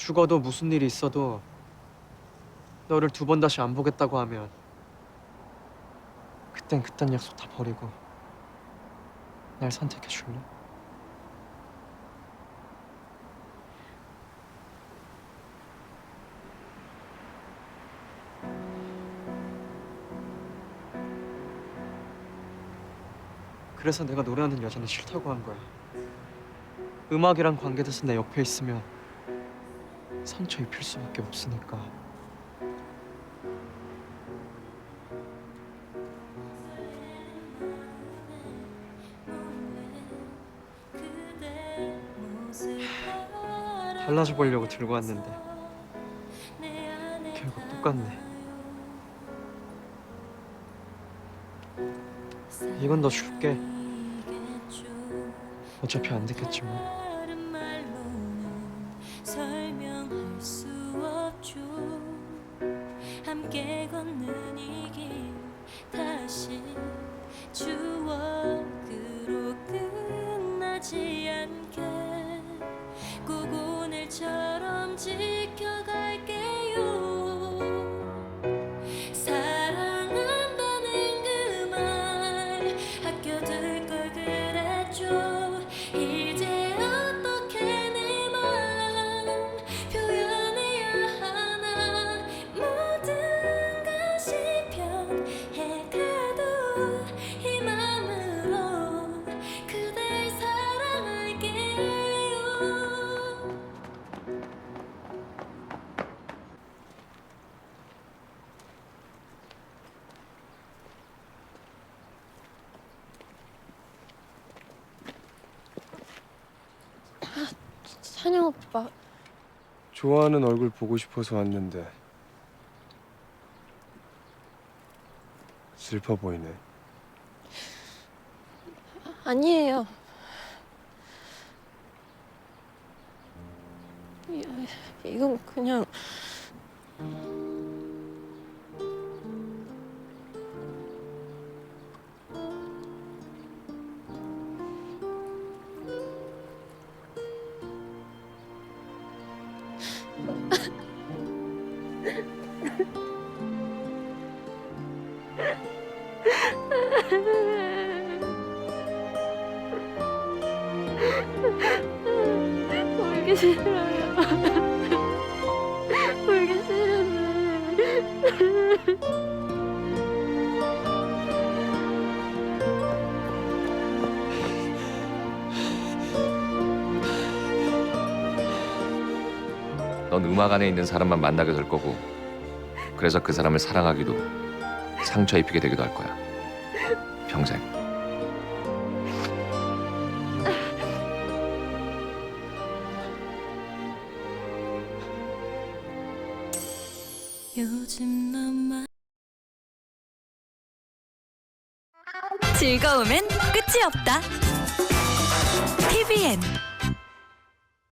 죽어도 무슨 일이 있어도 너를 두 번 다시 안 보겠다고 하면 그땐 그딴 약속 다 버리고 날 선택해 줄래? 그래서 내가 노래하는 여자는 싫다고 한 거야. 음악이랑 관계돼서 내 옆에 있으면 상처 입힐 수밖에 없으니까. 달라져 보려고 들고 왔는데 결국 똑같네. 이건 너 줄게. 어차피 안 듣겠지만. 설명할 수 없죠. 함께 걷는 이 길 다시 추억으로 끝나지 않게 꼭 오늘처럼 지켜 찬영 오빠 좋아하는 얼굴 보고 싶어서 왔는데 슬퍼 보이네. 아니에요. 이, 이건 그냥 울기 싫어요. 울기 싫은데. 넌 음악 안에 있는 사람만 만나게 될 거고 그래서 그 사람을 사랑하기도 상처 입히게 되기도 할 거야 평생 즐거움엔 끝이 없다. TVN